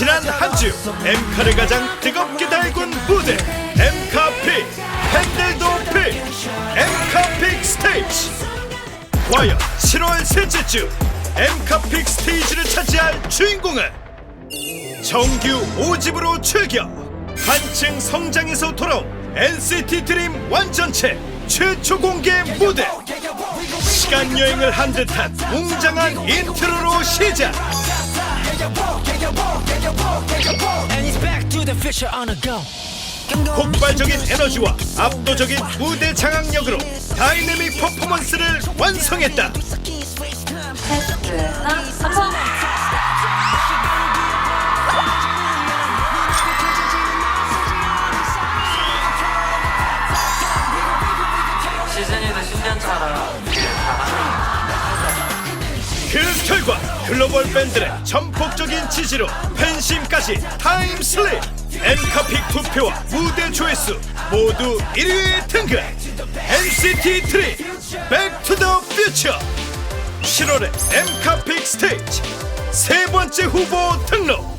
지난 한 주 엠카를 가장 뜨겁게 달군 무대 엠카픽 팬들도 픽 엠카픽 스테이지. 과연 7월 셋째 주 엠카픽 스테이지를 차지할 주인공은 정규 5집으로 출격. 한층 성장해서 돌아온 NCT 드림 완전체 최초 공개 무대. 시간 여행을 한 듯한 웅장한 인트로로 시작 폭발적인 에너지와 압도적인 무대 장악력으로 다이내믹 퍼포먼스를 완성했다 그 결과 글로벌 밴드의 전폭적인 지지로 팬심까지 타임슬립. 엔카픽 투표와 무대 조회수 모두 1위에 등극 NCT 드림 백투 더 퓨처 7월의 엔카픽 스테이지 세 번째 후보 등록